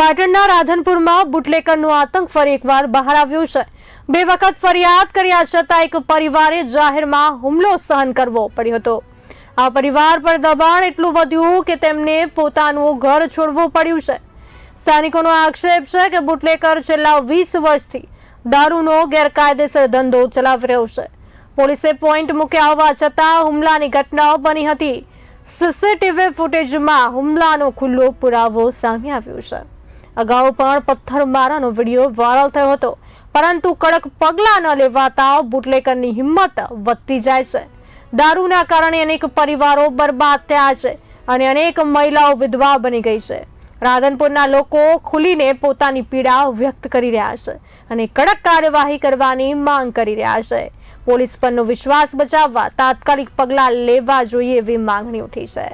પાટણના રાધનપુરમાં બુટલેકરનો આતંક ફરી એકવાર બહાર આવ્યો છે. બે વખત ફરિયાદ કર્યા છતાં એક પરિવારે જાહેરમાં હુમલો સહન કરવો પડ્યો હતો. આ પરિવાર પર દબાણ એટલું વધ્યું કે તેમને પોતાનું ઘર છોડવું પડ્યું છે. સ્થાનિકોનો આક્ષેપ છે કે બુટલેકર છેલ્લા વીસ વર્ષથી દારૂનો ગેરકાયદેસર ધંધો ચલાવી રહ્યો છે. પોલીસે પોઈન્ટ મૂક્યા હોવા છતાં હુમલાની ઘટનાઓ બની હતી. સીસીટીવી ફૂટેજમાં હુમલાનો ખુલ્લો પુરાવો સામે આવ્યો છે. અગાઉ પણ પથ્થરમારાનો વીડિયો વાયરલ થયો હતો. પરંતુ કડક પગલાં ન લેવાતા બુટલેકરની હિંમત વધતી જાય છે. દારૂના કારણે અનેક પરિવારો બરબાદ થયા છે અને અનેક મહિલાઓ વિધવા બની ગઈ છે. રાધનપુરના લોકો ખુલીને પોતાની પીડા વ્યક્ત કરી રહ્યા છે અને કડક કાર્યવાહી કરવાની માંગ કરી રહ્યા છે. પોલીસ પરનો વિશ્વાસ બચાવવા તાત્કાલિક પગલાં લેવા જોઈએ એવી માંગણી ઉઠી છે.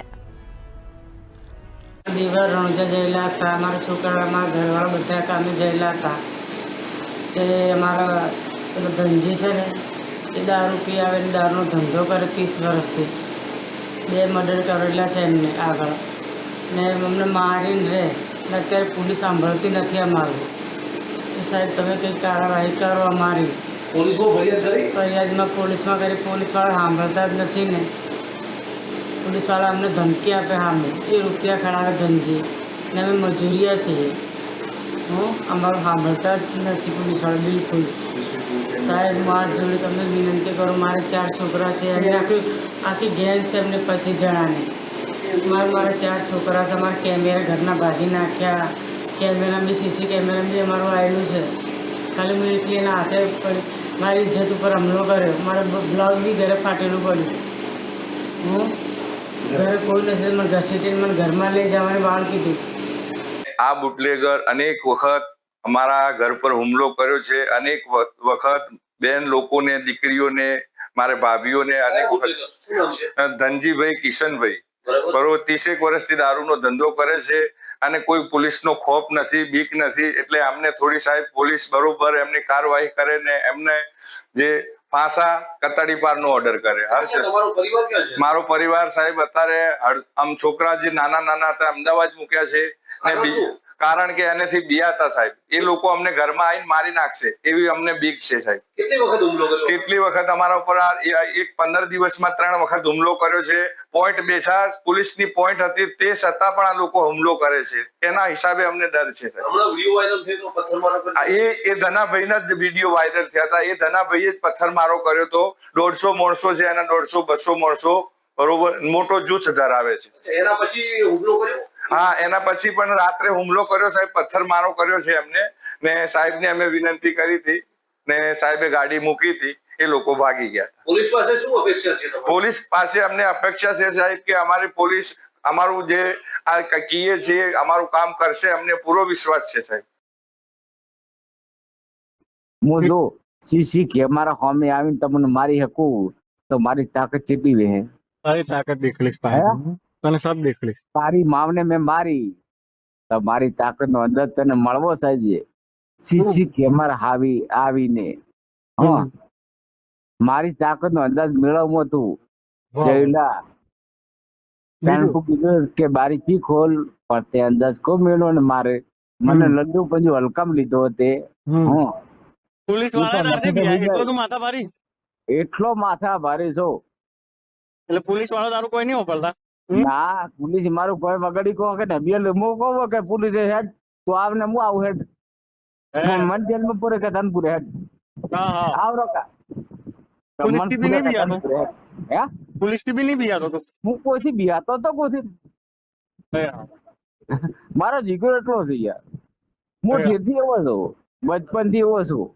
દિવસ રણજા જયેલા હતા. અમારા છોકરા અમારા ઘરવાળા બધા કામે જયેલા હતા. તે અમારા પેલો ધનજી છે ને એ દારૂ પી આવે ને દારૂનો ધંધો કરે ત્રીસ વર્ષથી. બે મર્ડર કરેલા છે એમને આગળ. ને અમને મારીને રહે ને અત્યારે પોલીસ સાંભળતી નથી અમારું. એ સાહેબ તમે કંઈક કાર્યવાહી કરો અમારી. પોલીસમાં ફરિયાદ કરી? ફરિયાદમાં પોલીસમાં કરી. પોલીસવાળા સાંભળતા જ નથી ને. પોલીસવાળા અમને ધમકી આપે સામે એ રૂપિયા ખડાવે ગંજી ને અમે મજૂરિયા છીએ. હું અમારું સાંભળતા જ નથી પોલીસવાળા, બિલકુલ. સાહેબ, હું હાથ જોડે તમને વિનંતી કરું, મારે ચાર છોકરા છે, અને આખી આખી ગેંગ છે એમને પચીસ જણાની. મારે, મારા ચાર છોકરા છે, અમારા કેમેરા ઘરના ભાગી નાખ્યા. કેમેરા બી સીસી કેમેરા બી અમારું આવેલું છે. ખાલી હું એકલી એના હાથે મારી ઇજ્જત ઉપર હુમલો કર્યો. મારા બ્લાઉઝ બી ઘરે ફાટેલું પડ્યું. હું ઘરે કોઈ નથી મને ઘસીટીને મને ઘરમાં લઈ જવાની વાળ કીધી. આ બુટલેગર અનેક વખત અમારા ઘર પર હુમલો કર્યો છે. અનેક વખત બેન લોકોને દીકરીઓને મારે ભાભીઓને અનેક વખત ધનજીભાઈ કિશનભાઈ. બરોબર ત્રીસેક વર્ષથી દારૂનો ધંધો કરે છે અને કોઈ પોલીસનો ખોફ નથી બીક નથી. એટલે અમને થોડી સાહેબ પોલીસ બરોબર એમની કાર્યવાહી કરે ને એમને જે ફાંસા કતાડી પાર નો ઓર્ડર કરે હર્ષ મારો પરિવાર સાહેબ અત્યારે આમ છોકરા જે નાના નાના હતા અમદાવાદ મૂક્યા છે ને કારણ બી- શું? કારણ કે એનેથી બિયાતા સાહેબ. એ લોકો અમને ઘરમાં આવીને મારી નાખશે. એવી અમને બીક છે સાહેબ. કેટલી વખત હુમલો કર્યો? કેટલી વખત અમારા ઉપર એક પંદર દિવસમાં ત્રણ વખત હુમલો કર્યો છે. પોઈન્ટ બેઠા પોલીસની પોઈન્ટ હતી તે છતાં પણ આ લોકો હુમલો કરે છે. એના હિસાબે અમને ડર છે સાહેબ. એ એ ધનાભાઈના જ વીડિયો વાયરલ થયા હતા. એ ધનાભાઈએ જ પથ્થરમારો કર્યો હતો. દોઢસો માણસો છે એના દોઢસો બસો માણસો. બરોબર? મોટો જૂથ ધરાવે છે. એના પછી હુમલો કર્યો? હા એના પછી પણ રાત્રે હુમલો કર્યો સાહેબ પથ્થર મારો કર્યો છે એમને. ને સાહેબને અમે વિનંતી કરી હતી ને સાહેબે ગાડી મૂકી હતી એ લોકો ભાગી ગયા. પોલીસ પાસે શું અપેક્ષા છે પોલીસ પાસે અમને અપેક્ષા છે સાહેબ કે અમારી પોલીસ અમારું જે આ કીએ છીએ અમારું કામ કરશે અમને પૂરો વિશ્વાસ છે સાહેબ. હું જો સીસી કેમેરા હોમે આવીને તમને મારી હકું તો મારી તાકાત કેટલી રહે. સારી તાકાત દેખલીશ ભાઈ તને સાપ દેખલીશ તારી માવને મેં મારી. તો મારી તાકાત નો અંદાજ તને મળવો સાહેબ સીસી કેમેરા આવી આવીને. હા. મારી તાકાત નો અંદાજ મેળવવો તું. જયલા? કીધું કે બારી કી ખોલ પણ તે અંદાજ કો મેળવો ને મારે? મને લડ્ડુ પંજુ હલકામ લીધો તે. હું. પોલીસ એટલો માથા ભારી. એટલો માથા ભારે છો. એટલે પોલીસવાળા તારું કોઈ નહીં વાપરતા? ના પોલીસ મારું કોઈ મગડી કહો કે ડબિયલ મો કહો કે પોલીસ હેડ. તું આવ ને હું આવું હેડ. મન જેલમાં પૂરે કે તન પૂરે હેડ. હા હા. આવ રોકા. પોલીસથી બી નહીં બિયાતો? હે? પોલીસથી બી નહીં બિયાતો તું? હું કોઈથી બિયાતો તો કોઈ થી મારો જીગર એટલો છે યાર. હું હે. ઠેરથી એવો છું. બચપનથી એવો છું.